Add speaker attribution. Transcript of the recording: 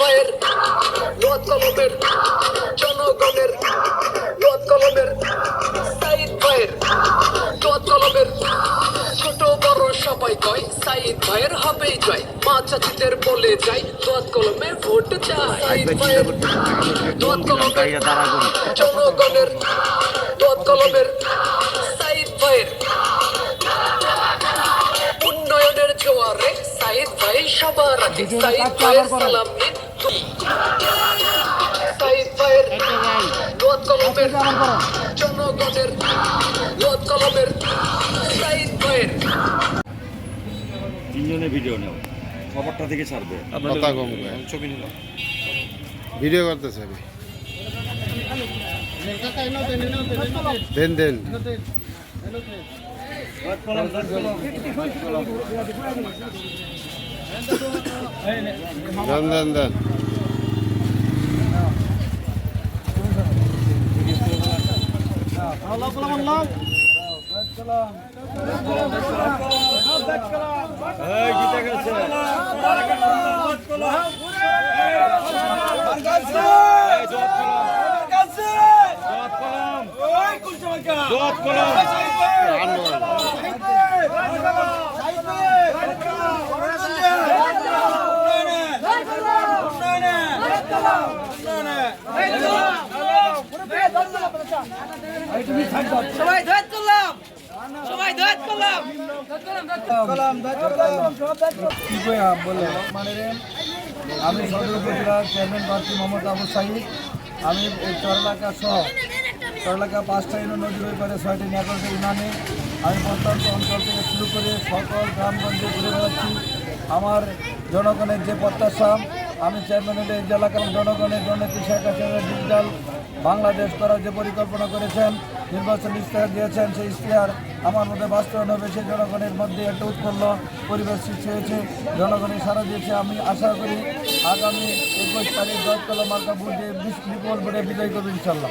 Speaker 1: ভাইয়ের লোয়াত কলমের জনগণের লোয়াত কলমের সাইদ ভাইয়ের লোয়াত কলমের ছোট বড় সবাই কয় সাইদ ভাইয়ের হবেই জয়। মা চাচিদের বলে যাই লোয়াত কলমে ভোট চাই। লোয়াত কলমের জনগণের লোয়াত কলমের সাইদ ভাইয়ের উন্নয়নের জোয়ারে সাইদ ভাই সবার আগে। সাইদ ভাইয়ের সালাম নিন জনগণের কলমের ভাইয়ের
Speaker 2: তিনজনে ভিডিও নেও। খবরটা থেকে ছাড়বে।
Speaker 3: ছবি
Speaker 4: ভিডিও করতেছে আমি দেন দেন। দেন দেন দেন
Speaker 2: এই জিতে গেছে এই জোয়াত কলম। জোয়াত কলম। জোয়াত কলম।
Speaker 5: আমি উপজেলার চেয়ারম্যান প্রার্থী মোহাম্মদ সাইদ আমি চরলাকা সহ চরলাকা পাঁচটা ইউনিয়ন নদীর ওই পারে ছয়টি নেকলটি ইউনিয়নে আমি প্রত্যন্ত অঞ্চল থেকে শুরু করে সকল গ্রামগঞ্জে ঘুরে বেড়াচ্ছি আমার জনগণের যে প্রত্যাশা আমি চেয়ারম্যান হলে এই এলাকার জনগণের জন্য শেখ হাসিনা ডিজিটাল বাংলাদেশ করার যে পরিকল্পনা করেছেন, নির্বাচন ইশতেহার দিয়েছেন, সেই ইশতেহার আমার মধ্যে বাস্তবায়ন হবে। সেই জনগণের মধ্যে একটা উৎপন্ন পরিবেশ সৃষ্টি হয়েছে। জনগণের সারা দিয়েছে। আমি আশা করি আগামী একুশ তারিখ দশ কলা মার্কা দিয়ে বিপুল ভোটে বিজয় করবে ইনশাল্লাহ।